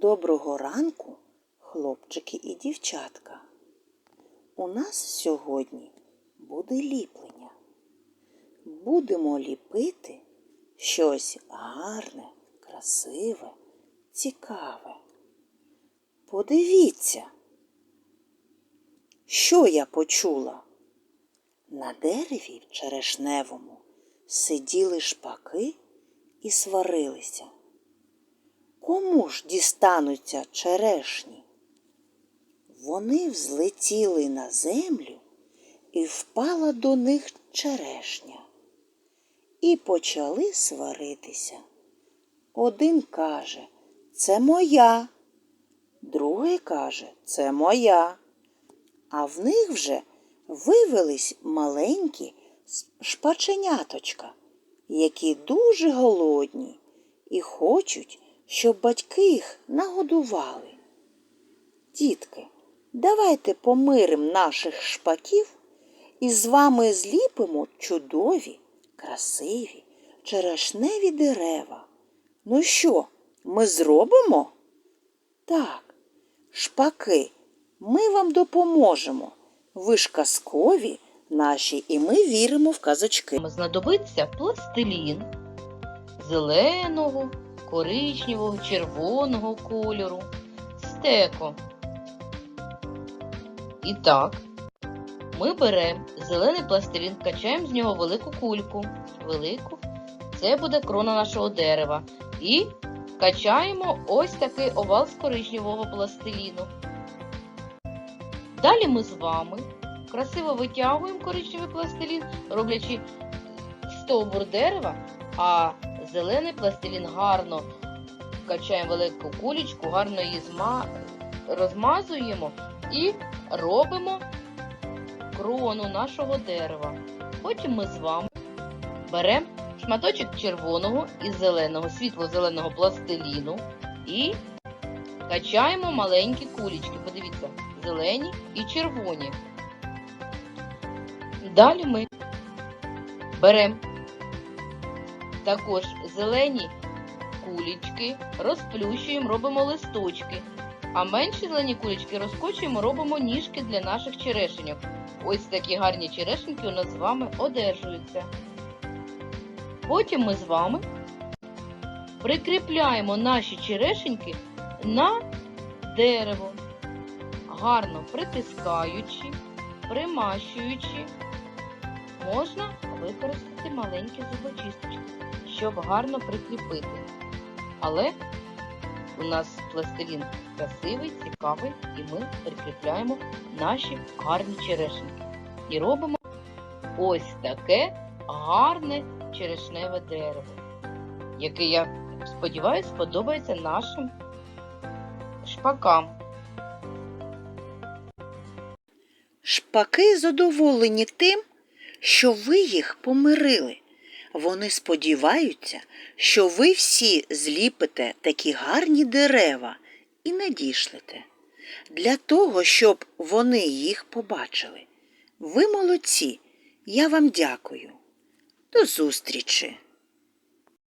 Доброго ранку, хлопчики і дівчатка. У нас сьогодні буде ліплення. Будемо ліпити щось гарне, красиве, цікаве. Подивіться, що я почула. На дереві черешневому сиділи шпаки і сварилися. Кому ж дістануться черешні? Вони взлетіли на землю і впала до них черешня. І почали сваритися. Один каже, це моя, другий каже, це моя. А в них вже вивелись маленькі шпаченяточка, які дуже голодні і хочуть, щоб батьки їх нагодували. Дітки, давайте помирим наших шпаків і з вами зліпимо чудові, красиві, черешневі дерева. Ну що, ми зробимо? Так, шпаки, ми вам допоможемо. Ви ж казкові наші, і ми віримо в казочки. Знадобиться пластилін зеленого, коричневого, червоного кольору, стеко. І так, ми беремо зелений пластилін, качаємо з нього велику кульку. Велику. Це буде крона нашого дерева. І качаємо ось такий овал з коричневого пластиліну. Далі ми з вами красиво витягуємо коричневий пластилін, роблячи стовбур дерева, а зелений пластилін гарно качаємо велику кулечку, гарно її зма... розмазуємо і робимо крону нашого дерева. Потім ми з вами беремо шматочок червоного і зеленого, світло-зеленого пластиліну і качаємо маленькі кулечки. Подивіться, зелені і червоні. Далі ми беремо також зелені кулечки, розплющуємо, робимо листочки. А менші зелені кулечки розкочуємо, робимо ніжки для наших черешеньок. Ось такі гарні черешеньки у нас з вами одержуються. Потім ми з вами прикріпляємо наші черешеньки на дерево, гарно притискаючи, примащуючи. Можна використати маленькі зубочисточки, щоб гарно прикріпити. Але у нас пластилін красивий, цікавий, і ми прикріпляємо наші гарні черешеньки. І робимо ось таке гарне черешневе дерево, яке, я сподіваюся, сподобається нашим шпакам. Шпаки задоволені тим, що ви їх помирили. Вони сподіваються, що ви всі зліпите такі гарні дерева і надішлете. Для того, щоб вони їх побачили. Ви молодці, я вам дякую. До зустрічі!